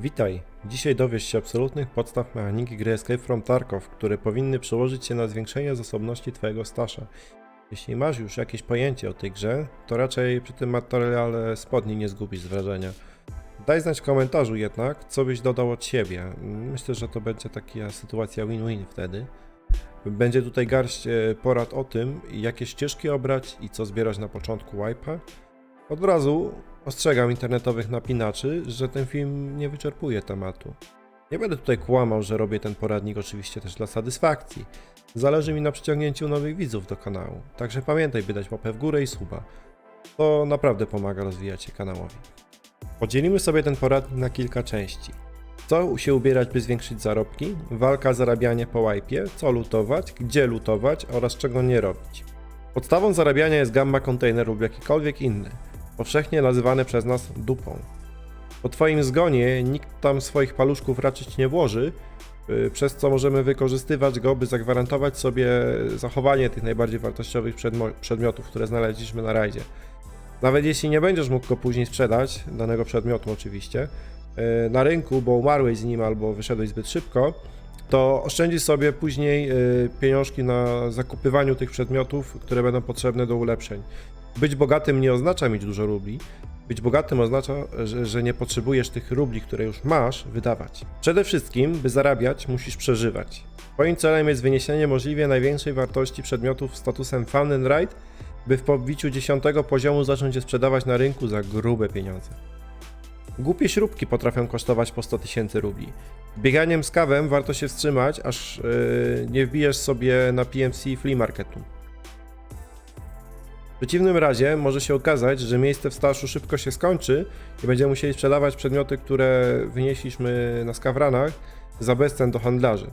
Witaj! Dzisiaj dowiesz się absolutnych podstaw mechaniki gry Escape from Tarkov, które powinny przełożyć się na zwiększenie zasobności Twojego stasza. Jeśli masz już jakieś pojęcie o tej grze, to raczej przy tym materiale spodni nie zgubisz z wrażenia. Daj znać w komentarzu jednak, co byś dodał od siebie. Myślę, że to będzie taka sytuacja win-win wtedy. Będzie tutaj garść e, porad o tym, jakie ścieżki obrać i co zbierać na początku wipe'a. Od razu ostrzegam internetowych napinaczy, że ten film nie wyczerpuje tematu. Nie będę tutaj kłamał, że robię ten poradnik oczywiście też dla satysfakcji. Zależy mi na przyciągnięciu nowych widzów do kanału, także pamiętaj by dać łapę w górę i suba. To naprawdę pomaga rozwijać się kanałowi. Podzielimy sobie ten poradnik na kilka części. Co się ubierać, by zwiększyć zarobki, walka, zarabianie po łajpie, co lutować, gdzie lutować oraz czego nie robić. Podstawą zarabiania jest gamma kontener lub jakikolwiek inny, powszechnie nazywany przez nas dupą. Po twoim zgonie nikt tam swoich paluszków raczyć nie włoży, yy, przez co możemy wykorzystywać go, by zagwarantować sobie zachowanie tych najbardziej wartościowych przedmiotów, które znaleźliśmy na rajdzie. Nawet jeśli nie będziesz mógł go później sprzedać, danego przedmiotu oczywiście, yy, na rynku, bo umarłeś z nim albo wyszedłeś zbyt szybko, to oszczędzisz sobie później yy, pieniążki na zakupywaniu tych przedmiotów, które będą potrzebne do ulepszeń. Być bogatym nie oznacza mieć dużo rubli. Być bogatym oznacza, że, że nie potrzebujesz tych rubli, które już masz, wydawać. Przede wszystkim, by zarabiać, musisz przeżywać. Twoim celem jest wyniesienie możliwie największej wartości przedmiotów statusem Found and Ride, by w pobiciu 10 poziomu zacząć je sprzedawać na rynku za grube pieniądze. Głupie śrubki potrafią kosztować po 100 tysięcy rubli. Bieganiem z kawem warto się wstrzymać, aż yy, nie wbijesz sobie na PMC Flea Marketu. W przeciwnym razie może się okazać, że miejsce w staszu szybko się skończy i będziemy musieli sprzedawać przedmioty, które wynieśliśmy na skawranach za bezcen do handlarzy.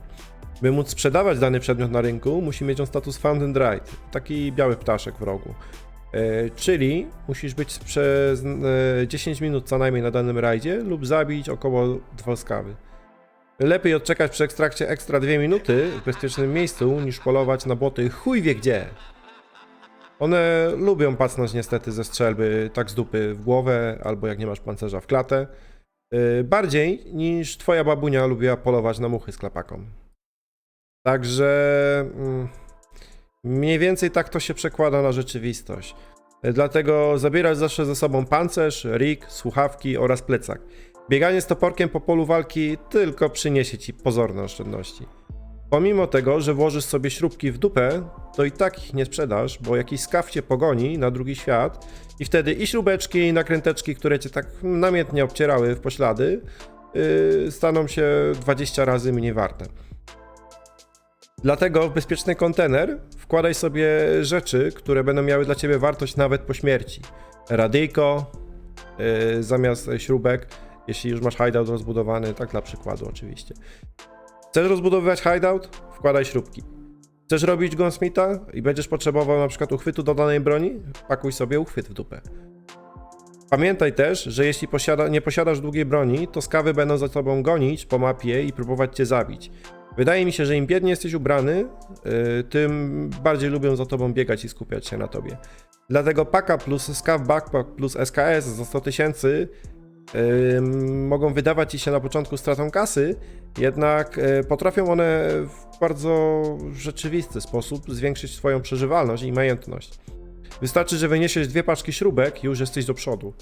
By móc sprzedawać dany przedmiot na rynku, musi mieć on status Found and Right, taki biały ptaszek w rogu. E, czyli musisz być przez e, 10 minut co najmniej na danym rajdzie lub zabić około dwa skawy. Lepiej odczekać przy ekstrakcie ekstra 2 minuty w bezpiecznym miejscu niż polować na boty chuj wie gdzie. One lubią pacnąć niestety ze strzelby tak z dupy w głowę, albo jak nie masz pancerza w klatę. Yy, bardziej niż twoja babunia lubiła polować na muchy z klapaką. Także mm, mniej więcej tak to się przekłada na rzeczywistość. Yy, Dlatego zabierać zawsze ze sobą pancerz, rig, słuchawki oraz plecak. Bieganie z toporkiem po polu walki tylko przyniesie ci pozorne oszczędności. Pomimo tego, że włożysz sobie śrubki w dupę, to i tak ich nie sprzedasz, bo jakiś skaw cię pogoni na drugi świat i wtedy i śrubeczki, i nakręteczki, które cię tak namiętnie obcierały w poślady, yy, staną się 20 razy mniej warte. Dlatego w bezpieczny kontener wkładaj sobie rzeczy, które będą miały dla ciebie wartość nawet po śmierci. Radyjko yy, zamiast śrubek, jeśli już masz hideout rozbudowany, tak dla przykładu oczywiście. Chcesz rozbudowywać hideout? Wkładaj śrubki. Chcesz robić gunsmitha i będziesz potrzebował na przykład uchwytu do danej broni? Pakuj sobie uchwyt w dupę. Pamiętaj też, że jeśli posiada, nie posiadasz długiej broni, to skawy będą za tobą gonić po mapie i próbować cię zabić. Wydaje mi się, że im biedniej jesteś ubrany, yy, tym bardziej lubią za tobą biegać i skupiać się na tobie. Dlatego paka plus skaw backpack plus SKS za 100 tysięcy mogą wydawać ci się na początku stratą kasy, jednak yy, potrafią one w bardzo rzeczywisty sposób zwiększyć swoją przeżywalność i majętność. Wystarczy, że wyniesiesz dwie paczki śrubek i już jesteś do przodu.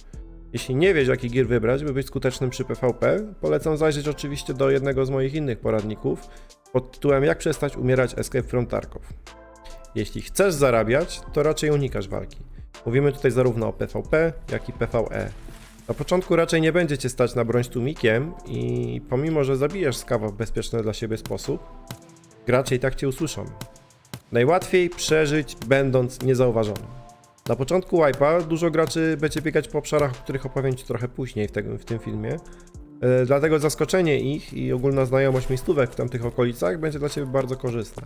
Jeśli nie wiesz, jaki gear wybrać, by być skutecznym przy PvP, polecam zajrzeć oczywiście do jednego z moich innych poradników pod tytułem Jak przestać umierać Escape from Tarkov. Jeśli chcesz zarabiać, to raczej unikasz walki. Mówimy tutaj zarówno o PvP, jak i PvE. Na początku raczej nie będzie cię stać na broń z tłumikiem i pomimo, że zabijesz skawa w bezpieczny dla siebie sposób, gracze i tak cię usłyszą. Najłatwiej przeżyć będąc niezauważonym. Na początku wipe'a dużo graczy będzie biegać po obszarach, o których opowiem Ci trochę później w, w tym filmie. E, Dlatego zaskoczenie ich i ogólna znajomość miejscówek w tamtych okolicach będzie dla Ciebie bardzo korzystna.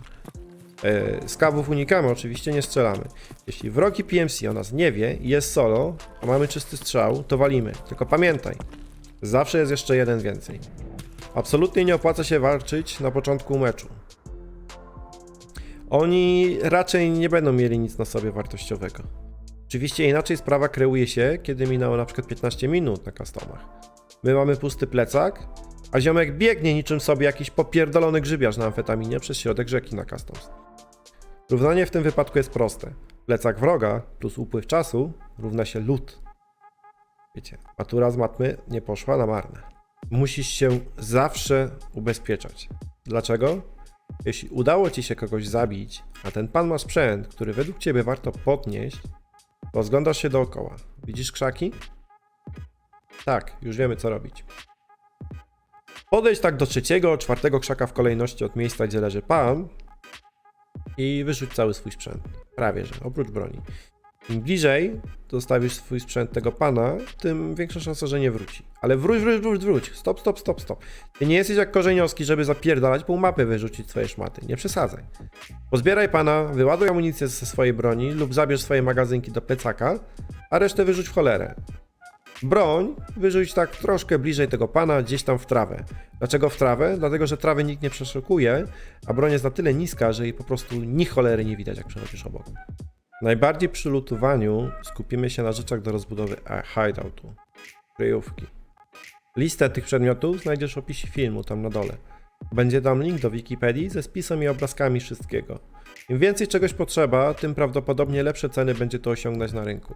E, Skawów unikamy, oczywiście nie strzelamy. Jeśli wrogi PMC o nas nie wie i jest solo, a mamy czysty strzał, to walimy. Tylko pamiętaj, zawsze jest jeszcze jeden więcej. Absolutnie nie opłaca się walczyć na początku meczu. Oni raczej nie będą mieli nic na sobie wartościowego. Oczywiście inaczej sprawa kreuje się, kiedy minęło na przykład 15 minut na customach. My mamy pusty plecak, a ziomek biegnie niczym sobie jakiś popierdolony grzybiarz na amfetaminie przez środek rzeki na Customs. Równanie w tym wypadku jest proste. Plecak wroga plus upływ czasu równa się lód. Wiecie, matura z matmy nie poszła na marne. Musisz się zawsze ubezpieczać. Dlaczego? Jeśli udało ci się kogoś zabić, a ten pan ma sprzęt, który według ciebie warto podnieść, rozglądasz się dookoła. Widzisz krzaki? Tak, już wiemy co robić. Podejdź tak do trzeciego, czwartego krzaka w kolejności od miejsca, gdzie leży pan i wyrzuć cały swój sprzęt. Prawie że, oprócz broni. Im bliżej zostawisz swój sprzęt tego pana, tym większa szansa, że nie wróci. Ale wróć, wróć, wróć, wróć. Stop, stop, stop, stop. Ty nie jesteś jak korzeniowski, żeby zapierdalać pół mapy wyrzucić swoje szmaty. Nie przesadzaj. Pozbieraj pana, wyładuj amunicję ze swojej broni lub zabierz swoje magazynki do plecaka, a resztę wyrzuć w cholerę. Broń wyrzuć tak troszkę bliżej tego pana, gdzieś tam w trawę. Dlaczego w trawę? Dlatego, że trawy nikt nie przeszukuje, a broń jest na tyle niska, że jej po prostu ni cholery nie widać, jak przechodzisz obok. Najbardziej przy lutowaniu skupimy się na rzeczach do rozbudowy hideoutu, kryjówki. Listę tych przedmiotów znajdziesz w opisie filmu, tam na dole. Będzie tam link do Wikipedii ze spisem i obrazkami wszystkiego. Im więcej czegoś potrzeba, tym prawdopodobnie lepsze ceny będzie to osiągnąć na rynku.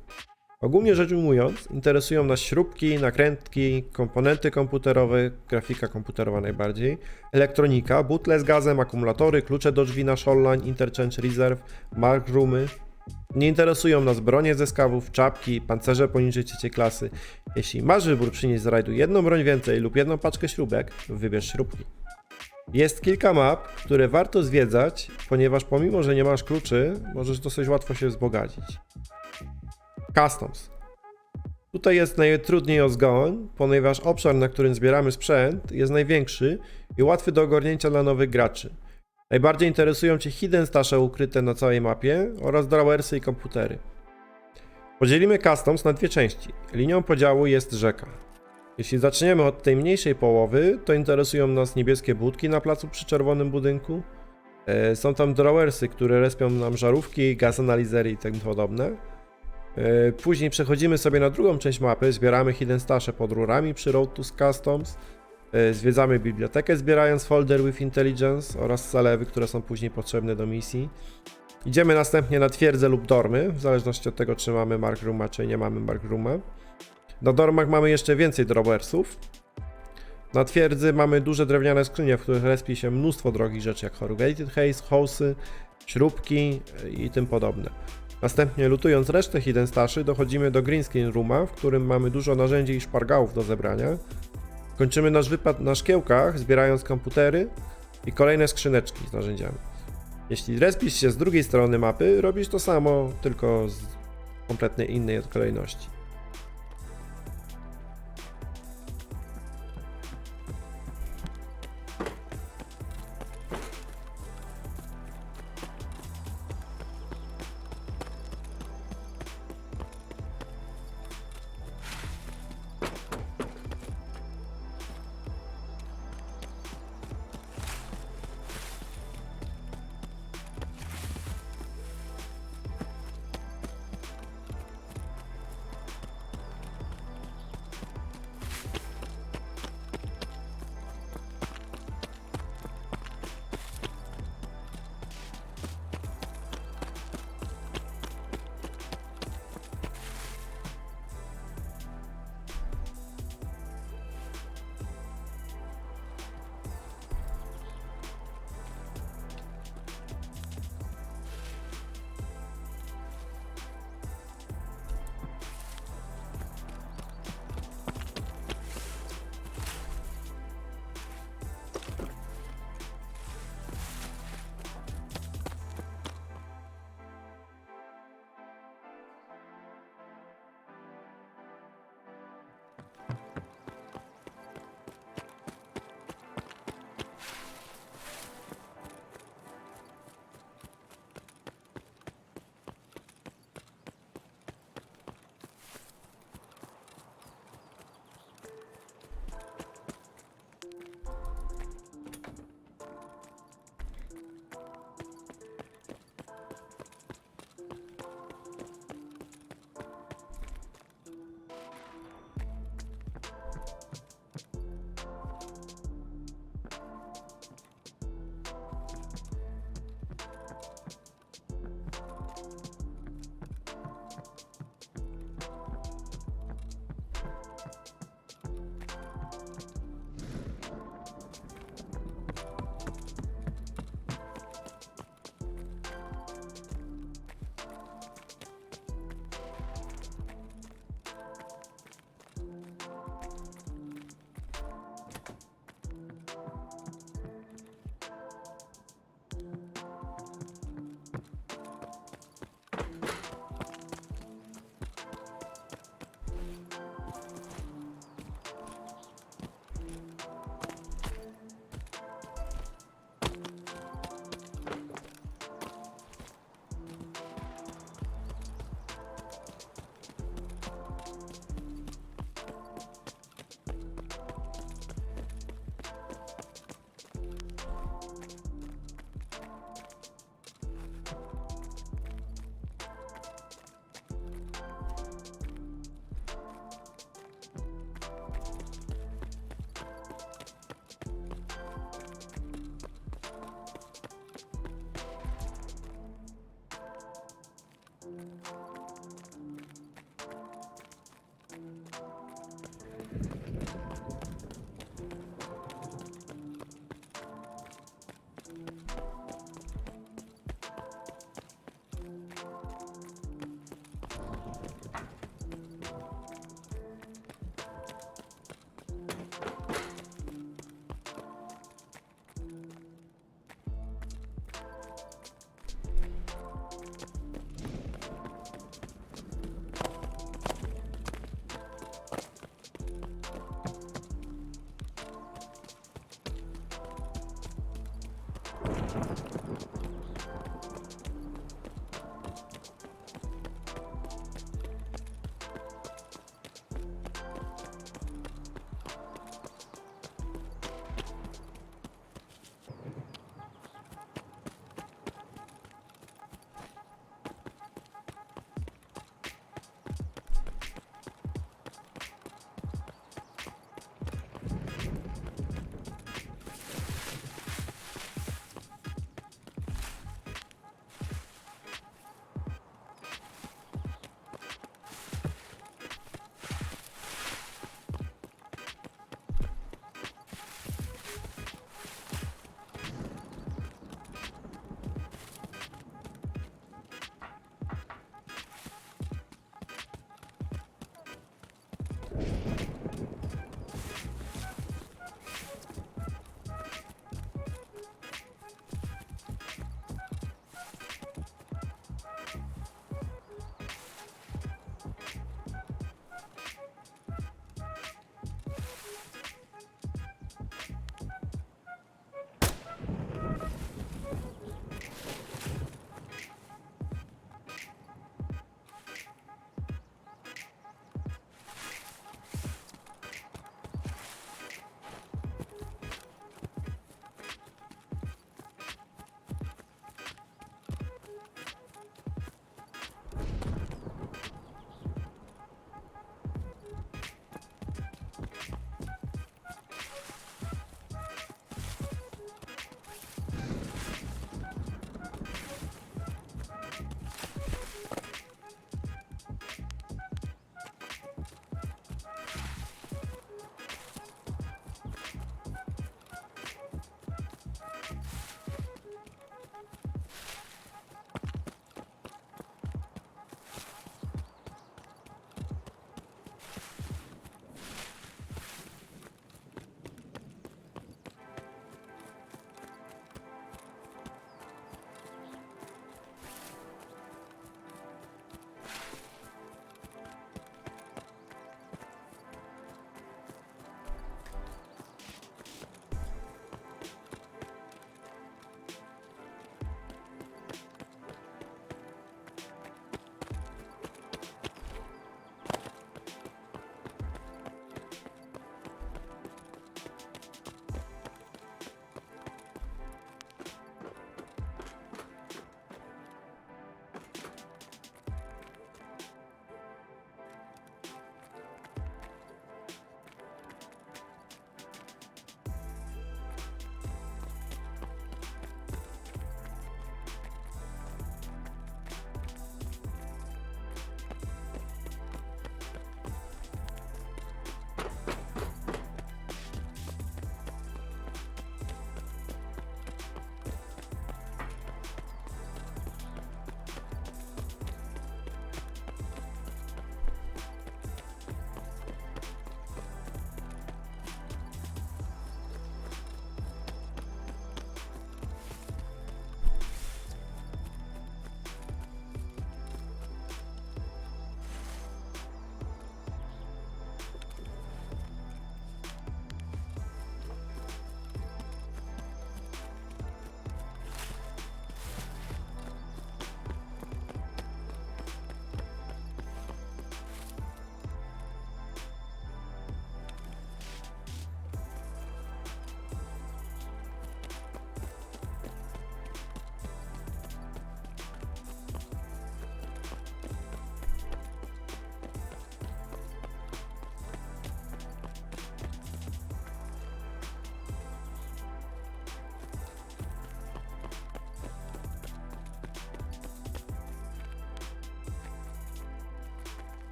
Ogólnie rzecz ujmując, interesują nas śrubki, nakrętki, komponenty komputerowe, grafika komputerowa najbardziej, elektronika, butle z gazem, akumulatory, klucze do drzwi na Shoreline, Interchange Reserve, Mark Roomy. Nie interesują nas bronie ze skawów, czapki, pancerze poniżej trzeciej klasy. Jeśli masz wybór przynieść z rajdu jedną broń więcej lub jedną paczkę śrubek, wybierz śrubki. Jest kilka map, które warto zwiedzać, ponieważ pomimo, że nie masz kluczy, możesz dosyć łatwo się wzbogacić. Customs. Tutaj jest najtrudniej o zgoń, ponieważ obszar, na którym zbieramy sprzęt, jest największy i łatwy do ogarnięcia dla nowych graczy. Najbardziej interesują Cię hidden stasze ukryte na całej mapie oraz drawersy i komputery. Podzielimy customs na dwie części. Linią podziału jest rzeka. Jeśli zaczniemy od tej mniejszej połowy, to interesują nas niebieskie budki na placu przy czerwonym budynku. E, Są tam drawersy, które respią nam żarówki, gaz analizery i tym podobne. E, Później przechodzimy sobie na drugą część mapy, zbieramy hidden stasze pod rurami przy Road to Customs. E, Zwiedzamy bibliotekę zbierając folder with intelligence oraz zalewy, które są później potrzebne do misji. Idziemy następnie na twierdzę lub dormy, w zależności od tego czy mamy Mark Rooma czy nie mamy Mark Rooma. Na dormach mamy jeszcze więcej drowersów. Na twierdzy mamy duże drewniane skrzynie, w których respi się mnóstwo drogich rzeczy jak corrugated haze, hosy, śrubki e, i tym podobne. Następnie lutując resztę hidden staszy dochodzimy do green rooma, w którym mamy dużo narzędzi i szpargałów do zebrania. Kończymy nasz wypad na szkiełkach, zbierając komputery i kolejne skrzyneczki z narzędziami. Jeśli respisz się z drugiej strony mapy, robisz to samo, tylko z kompletnie innej kolejności.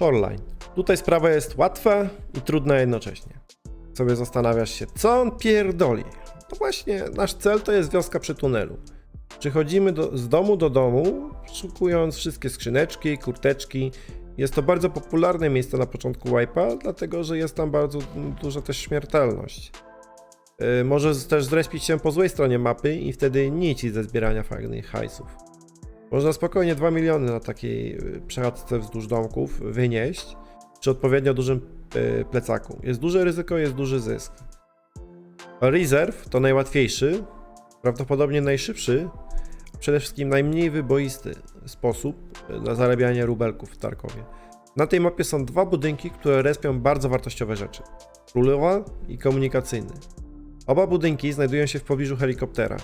Shoreline. Tutaj sprawa jest łatwa i trudna jednocześnie. Sobie zastanawiasz się, co on pierdoli? To właśnie nasz cel to jest wioska przy tunelu. Przychodzimy do, z domu do domu, szukując wszystkie skrzyneczki, kurteczki. Jest to bardzo popularne miejsce na początku wipe'a, dlatego że jest tam bardzo duża też śmiertelność. Yy, może z- też zrespić się po złej stronie mapy i wtedy nici ze zbierania fajnych hajsów. Można spokojnie 2 miliony na takiej yy, przechadzce wzdłuż domków wynieść przy odpowiednio dużym yy, plecaku. Jest duże ryzyko, jest duży zysk. Reserve to najłatwiejszy, prawdopodobnie najszybszy, a przede wszystkim najmniej wyboisty sposób na zarabianie rubelków w Tarkowie. Na tej mapie są dwa budynki, które respią bardzo wartościowe rzeczy. Królowa i komunikacyjny. Oba budynki znajdują się w pobliżu helikoptera.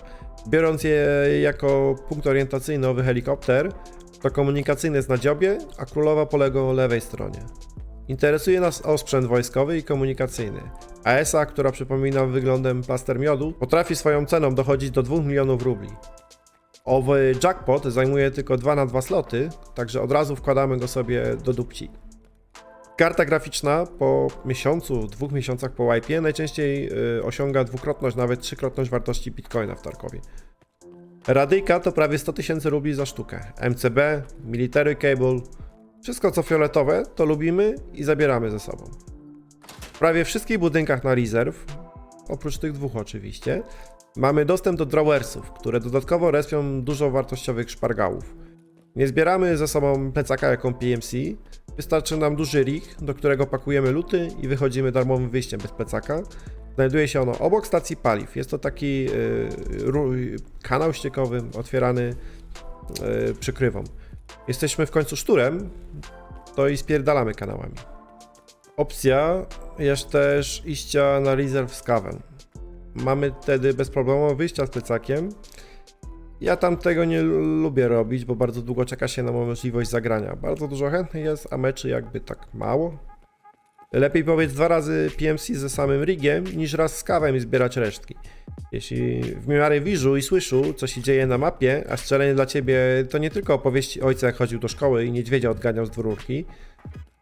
Biorąc je jako punkt orientacyjny owy helikopter, to komunikacyjny jest na dziobie, a królowa po jego lewej stronie. Interesuje nas osprzęt wojskowy i komunikacyjny. ASA, która przypomina wyglądem plaster miodu, potrafi swoją ceną dochodzić do 2 milionów rubli. Owy jackpot zajmuje tylko 2 na 2 sloty, także od razu wkładamy go sobie do dupci. Karta graficzna po miesiącu, dwóch miesiącach po wipe najczęściej y, osiąga dwukrotność, nawet trzykrotność wartości bitcoina w Tarkowie. Radyjka to prawie 100 tysięcy rubli za sztukę. MCB, Military Cable, wszystko co fioletowe to lubimy i zabieramy ze sobą. W prawie wszystkich budynkach na Reserve, oprócz tych dwóch oczywiście, mamy dostęp do drawersów, które dodatkowo respią dużo wartościowych szpargałów. Nie zbieramy ze sobą plecaka jaką PMC, wystarczy nam duży rig, do którego pakujemy luty i wychodzimy darmowym wyjściem bez plecaka. Znajduje się ono obok stacji paliw. Jest to taki yy, kanał ściekowy otwierany yy, przykrywą. Jesteśmy w końcu szturem, to i spierdalamy kanałami. Opcja jest też iścia na reserve z kawę. Mamy wtedy bezproblemowe wyjścia z plecakiem. Ja tam tego nie lu- lubię robić, bo bardzo długo czeka się na możliwość zagrania. Bardzo dużo chętnych jest, a meczy jakby tak mało. Lepiej powiedz dwa razy PMC ze samym rigiem, niż raz z kawem i zbierać resztki. Jeśli w miarę wiżu i słyszu, co się dzieje na mapie, a strzelenie dla ciebie to nie tylko opowieści ojca, jak chodził do szkoły i niedźwiedzia odganiał z dwururki,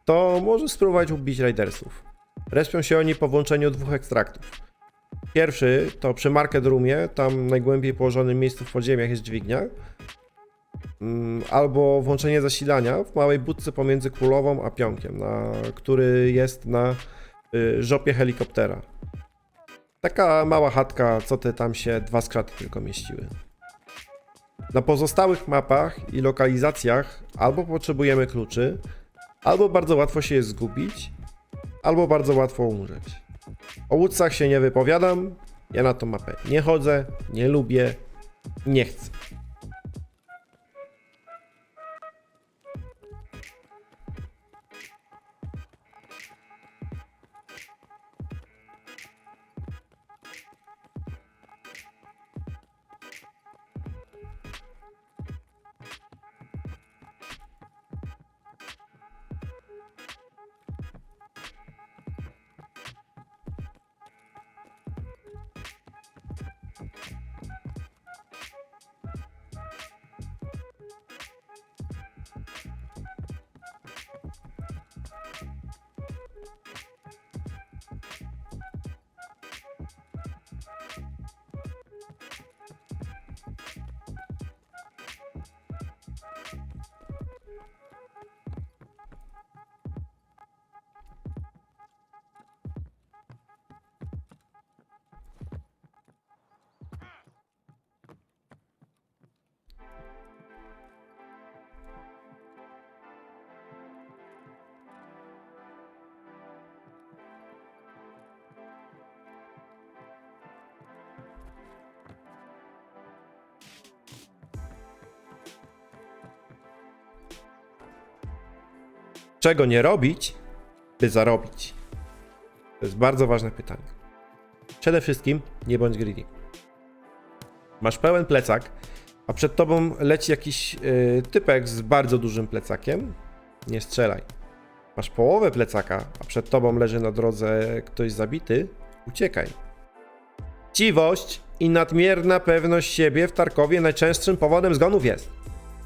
to możesz spróbować ubić Raidersów. Respią się oni po włączeniu dwóch ekstraktów. Pierwszy to przy Market Roomie, tam najgłębiej położonym miejscu w podziemiach jest dźwignia. Mm, Albo włączenie zasilania w małej budce pomiędzy królową a pionkiem, na, który jest na y, żopie helikoptera. Taka mała chatka, co te tam się dwa skraty tylko mieściły. Na pozostałych mapach i lokalizacjach albo potrzebujemy kluczy, albo bardzo łatwo się jest zgubić, albo bardzo łatwo umrzeć. O łódcach się nie wypowiadam, ja na tą mapę nie chodzę, nie lubię, nie chcę. Czego nie robić, by zarobić? To jest bardzo ważne pytanie. Przede wszystkim nie bądź greedy. Masz pełen plecak, a przed tobą leci jakiś yy, typek z bardzo dużym plecakiem. Nie strzelaj. Masz połowę plecaka, a przed tobą leży na drodze ktoś zabity. Uciekaj. Chciwość i nadmierna pewność siebie w Tarkowie najczęstszym powodem zgonów jest.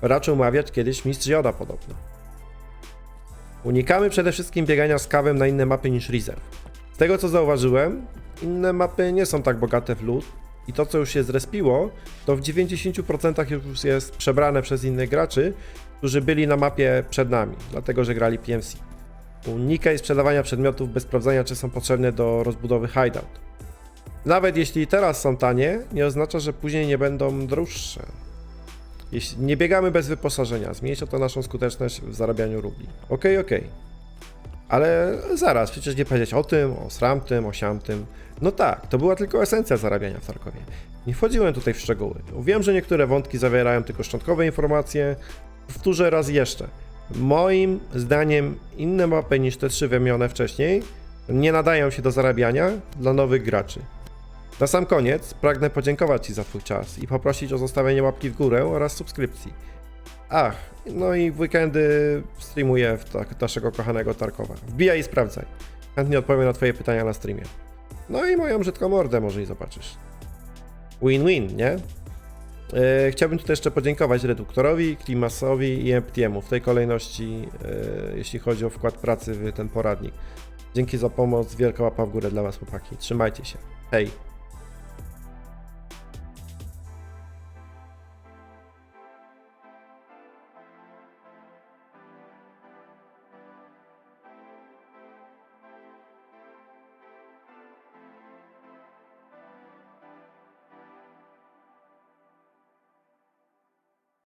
Raczył mawiać kiedyś mistrz Joda podobno. Unikamy przede wszystkim biegania z kawem na inne mapy niż Reserve. Z tego co zauważyłem, inne mapy nie są tak bogate w loot i to co już się zrespiło, to w 90% już jest przebrane przez innych graczy, którzy byli na mapie przed nami, dlatego że grali PMC. Unikaj sprzedawania przedmiotów bez sprawdzania, czy są potrzebne do rozbudowy hideout. Nawet jeśli teraz są tanie, nie oznacza, że później nie będą droższe. Jeśli nie biegamy bez wyposażenia, zmniejsza to naszą skuteczność w zarabianiu rubli. Okej, okej. Ale zaraz, przecież nie powiedzieć o tym, o sramtym, o siamtym. No tak, to była tylko esencja zarabiania w Tarkowie. Nie wchodziłem tutaj w szczegóły. Wiem, że niektóre wątki zawierają tylko szczątkowe informacje. Powtórzę raz jeszcze. Moim zdaniem inne mapy niż te trzy wymienione wcześniej nie nadają się do zarabiania dla nowych graczy. Na sam koniec pragnę podziękować Ci za Twój czas i poprosić o zostawienie łapki w górę oraz subskrypcji. Ach, no i w weekendy streamuję w tak, naszego kochanego Tarkowa. Wbijaj i sprawdzaj. Chętnie odpowiem na Twoje pytania na streamie. No i moją brzydką mordę może i zobaczysz. Win-win, nie? E, chciałbym tutaj jeszcze podziękować Reduktorowi, Klimasowi i Emptiemu w tej kolejności, e, jeśli chodzi o wkład pracy w ten poradnik. Dzięki za pomoc, wielka łapa w górę dla Was chłopaki. Trzymajcie się. Hej!